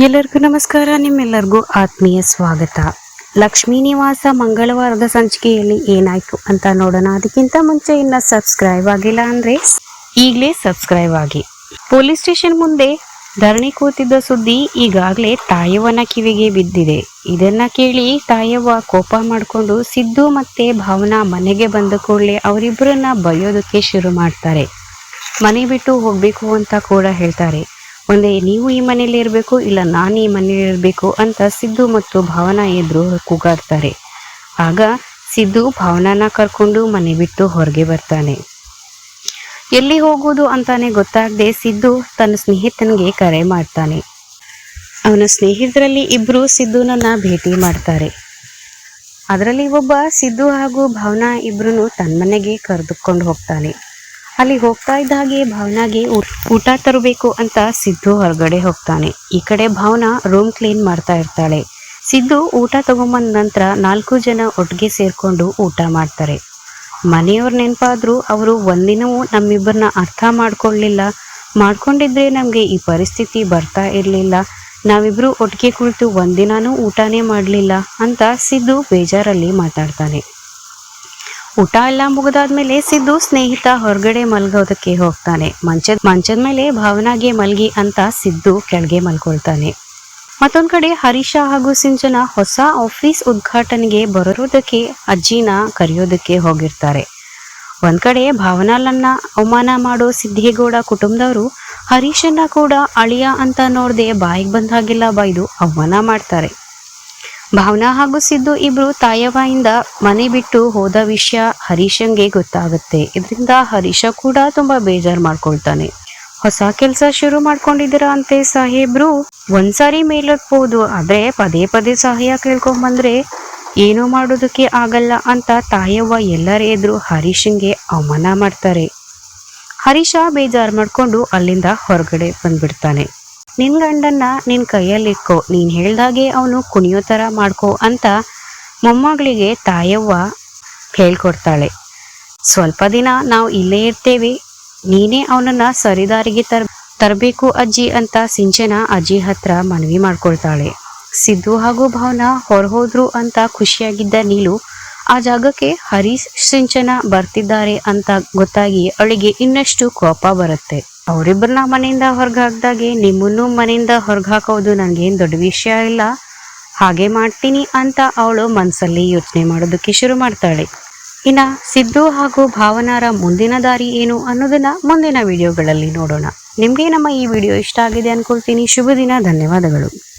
ಎಲ್ಲರಿಗೂ ನಮಸ್ಕಾರ, ನಿಮ್ಮೆಲ್ಲರಿಗೂ ಆತ್ಮೀಯ ಸ್ವಾಗತ. ಲಕ್ಷ್ಮೀ ನಿವಾಸ ಮಂಗಳವಾರದ ಸಂಚಿಕೆಯಲ್ಲಿ ಏನಾಯ್ತು ಅಂತ ನೋಡೋಣ. ಅದಕ್ಕಿಂತ ಮುಂಚೆ ಇನ್ನ ಸಬ್ಸ್ಕ್ರೈಬ್ ಆಗಿಲ್ಲ ಅಂದ್ರೆ ಈಗಲೇ ಸಬ್ಸ್ಕ್ರೈಬ್ ಆಗಿ. ಪೊಲೀಸ್ ಸ್ಟೇಷನ್ ಮುಂದೆ ಧರಣಿ ಕೂತಿದ್ದ ಸುದ್ದಿ ಈಗಾಗಲೇ ತಾಯವ್ವನ ಕಿವಿಗೆ ಬಿದ್ದಿದೆ. ಇದನ್ನ ಕೇಳಿ ತಾಯವ್ವ ಕೋಪ ಮಾಡಿಕೊಂಡು ಸಿದ್ದು ಮತ್ತೆ ಭಾವನಾ ಮನೆಗೆ ಬಂದ ಕೂಡಲೇ ಅವರಿಬ್ಬರನ್ನ ಬೈಯೋದಕ್ಕೆ ಶುರು ಮಾಡ್ತಾರೆ. ಮನೆ ಬಿಟ್ಟು ಹೋಗ್ಬೇಕು ಅಂತ ಕೂಡ ಹೇಳ್ತಾರೆ. ಒಂದೇ, ನೀವು ಈ ಮನೆಯಲ್ಲಿ ಇರಬೇಕು ಇಲ್ಲ ನಾನು ಈ ಮನೆಯಲ್ಲಿ ಇರಬೇಕು? ಅಂತ ಸಿದ್ದು ಮತ್ತು ಭಾವನಾ ಎದುರು ಕೂಗಾಡ್ತಾರೆ. ಆಗ ಸಿದ್ದು ಭಾವನಾನ ಕರ್ಕೊಂಡು ಮನೆ ಬಿಟ್ಟು ಹೊರಗೆ ಬರ್ತಾನೆ. ಎಲ್ಲಿ ಹೋಗೋದು ಅಂತಾನೆ ಗೊತ್ತಾಗದೆ ಸಿದ್ದು ತನ್ನ ಸ್ನೇಹಿತನಿಗೆ ಕರೆ ಮಾಡ್ತಾನೆ. ಅವನ ಸ್ನೇಹಿತರಲ್ಲಿ ಇಬ್ಬರು ಸಿದ್ದುನನ್ನ ಭೇಟಿ ಮಾಡ್ತಾರೆ. ಅದರಲ್ಲಿ ಒಬ್ಬ ಸಿದ್ದು ಹಾಗೂ ಭಾವನಾ ಇಬ್ಬರೂ ತನ್ನ ಮನೆಗೆ ಕರೆದುಕೊಂಡು ಹೋಗ್ತಾನೆ. ಅಲ್ಲಿ ಹೋಗ್ತಾ ಇದ್ದ ಹಾಗೆ ಭಾವನಾಗೆ ಊಟ ತರಬೇಕು ಅಂತ ಸಿದ್ದು ಹೊರಗಡೆ ಹೋಗ್ತಾನೆ. ಈ ಕಡೆ ಭಾವನಾ ರೂಮ್ ಕ್ಲೀನ್ ಮಾಡ್ತಾ ಇರ್ತಾಳೆ. ಸಿದ್ದು ಊಟ ತಗೊಂಬಂದ ನಂತರ ನಾಲ್ಕು ಜನ ಒಟ್ಟಿಗೆ ಸೇರ್ಕೊಂಡು ಊಟ ಮಾಡ್ತಾರೆ. ಮನೆಯವ್ರ ನೆನಪಾದ್ರೂ ಅವರು ಒಂದಿನವೂ ನಮ್ಮಿಬ್ಬರನ್ನ ಅರ್ಥ ಮಾಡ್ಕೊಳ್ಳಿಲ್ಲ ಮಾಡ್ಕೊಂಡಿದ್ರೆ ನಮಗೆ ಈ ಪರಿಸ್ಥಿತಿ ಬರ್ತಾ ಇರಲಿಲ್ಲ. ನಾವಿಬ್ಬರು ಒಟ್ಟಿಗೆ ಕುಳಿತು ಒಂದಿನಾನೂ ಊಟನೇ ಮಾಡಲಿಲ್ಲ ಅಂತ ಸಿದ್ದು ಬೇಜಾರಲ್ಲಿ ಮಾತಾಡ್ತಾನೆ. ಊಟ ಎಲ್ಲ ಮುಗಿದಾದ್ಮೇಲೆ ಸಿದ್ದು ಸ್ನೇಹಿತ ಹೊರಗಡೆ ಮಲ್ಗೋದಕ್ಕೆ ಹೋಗ್ತಾನೆ. ಮಂಚದ ಮಂಚದ ಮೇಲೆ ಭಾವನಾಗೆ ಮಲ್ಗಿ ಅಂತ ಸಿದ್ದು ಕೆಳಗೆ ಮಲ್ಕೊಳ್ತಾನೆ. ಮತ್ತೊಂದ್ ಕಡೆ ಹರೀಶ ಹಾಗೂ ಸಿಂಚನ ಹೊಸ ಆಫೀಸ್ ಉದ್ಘಾಟನೆಗೆ ಬರೋದಕ್ಕೆ, ಅಜ್ಜಿನ ಕರೆಯೋದಕ್ಕೆ ಹೋಗಿರ್ತಾರೆ. ಒಂದ್ ಕಡೆ ಭಾವನಾಲನ್ನ ಅವಮಾನ ಮಾಡೋ ಸಿದ್ದಿಗೌಡ ಕುಟುಂಬದವರು, ಹರೀಶನ್ನ ಕೂಡ ಅಳಿಯ ಅಂತ ನೋಡ್ದೆ ಬಾಯಿಗೆ ಬಂದ ಹಾಗೆಲ್ಲ ಬೈದು ಅವಮಾನ ಮಾಡ್ತಾರೆ. ಭಾವನಾ ಹಾಗೂ ಸಿದ್ದು ಇಬ್ರು ತಾಯವ್ವಯಿಂದ ಮನೆ ಬಿಟ್ಟು ಹೋದ ವಿಷಯ ಹರೀಶಂಗೆ ಗೊತ್ತಾಗುತ್ತೆ. ಇದರಿಂದ ಹರೀಶ ಕೂಡ ತುಂಬಾ ಬೇಜಾರ್ ಮಾಡ್ಕೊಳ್ತಾನೆ. ಹೊಸ ಕೆಲಸ ಶುರು ಮಾಡ್ಕೊಂಡಿದ್ದೀರಾ ಅಂತೆ ಸಾಹೇಬ್ರು? ಒಂದ್ಸಾರಿ ಮೇಲಕ್ಬೋದು ಆದ್ರೆ ಪದೇ ಪದೇ ಸಹಾಯ ಕೇಳ್ಕೊಂಬಂದ್ರೆ ಏನೂ ಮಾಡೋದಕ್ಕೆ ಆಗಲ್ಲ ಅಂತ ತಾಯವ್ವ ಎಲ್ಲರ ಎದುರು ಹರೀಶಂಗೆ ಅವಮಾನ ಮಾಡ್ತಾರೆ. ಹರೀಶ ಬೇಜಾರ್ ಮಾಡ್ಕೊಂಡು ಅಲ್ಲಿಂದ ಹೊರಗಡೆ ಬಂದ್ಬಿಡ್ತಾನೆ. ನಿನ್ ಗಂಡನ್ನ ನಿನ್ ನೀನು ನೀನ್ ಹೇಳ್ದಾಗೆ ಅವನು ಕುಣಿಯೋ ತರ ಮಾಡ್ಕೋ ಅಂತ ಮೊಮ್ಮಗಳಿಗೆ ತಾಯವ್ವ ಹೇಳ್ಕೊಡ್ತಾಳೆ. ಸ್ವಲ್ಪ ದಿನ ನಾವು ಇಲ್ಲೇ ಇರ್ತೇವೆ. ನೀನೇ ಅವನನ್ನ ಸರಿದಾರಿಗೆ ತರ್, ತರಬೇಕು ಅಜ್ಜಿ ಅಂತ ಸಿಂಚನ ಅಜ್ಜಿ ಹತ್ರ ಮನವಿ ಮಾಡ್ಕೊಳ್ತಾಳೆ. ಸಿದ್ದು ಹಾಗೂ ಭಾವನ ಹೊರಹೋದ್ರು ಅಂತ ಖುಷಿಯಾಗಿದ್ದ ನೀಲು ಆ ಜಾಗಕ್ಕೆ ಹರೀಶ್ ಸಿಂಚನ ಬರ್ತಿದ್ದಾರೆ ಅಂತ ಗೊತ್ತಾಗಿ ಅವಳಿಗೆ ಇನ್ನಷ್ಟು ಕೋಪ ಬರುತ್ತೆ. ಅವರಿಬ್ಬರನ್ನ ಮನೆಯಿಂದ ಹೊರಗೆ ಹಾಕಿದಾಗೆ ನಿಮ್ಮನ್ನು ಮನೆಯಿಂದ ಹೊರಗೆ ಹಾಕೋದು ನನಗೇನು ದೊಡ್ಡ ವಿಷಯ ಇಲ್ಲ. ಹಾಗೆ ಮಾಡ್ತೀನಿ ಅಂತ ಅವಳು ಮನಸ್ಸಲ್ಲಿ ಯೋಚನೆ ಮಾಡೋದಕ್ಕೆ ಶುರು ಮಾಡ್ತಾಳೆ. ಇನ್ನ ಸಿದ್ದು ಹಾಗೂ ಭಾವನಾರ ಮುಂದಿನ ದಾರಿ ಏನು ಅನ್ನೋದನ್ನ ಮುಂದಿನ ವಿಡಿಯೋಗಳಲ್ಲಿ ನೋಡೋಣ. ನಿಮಗೆ ನಮ್ಮ ಈ ವಿಡಿಯೋ ಇಷ್ಟ ಆಗಿದೆ ಅನ್ಕೊಳ್ತೀನಿ. ಶುಭ ದಿನ, ಧನ್ಯವಾದಗಳು.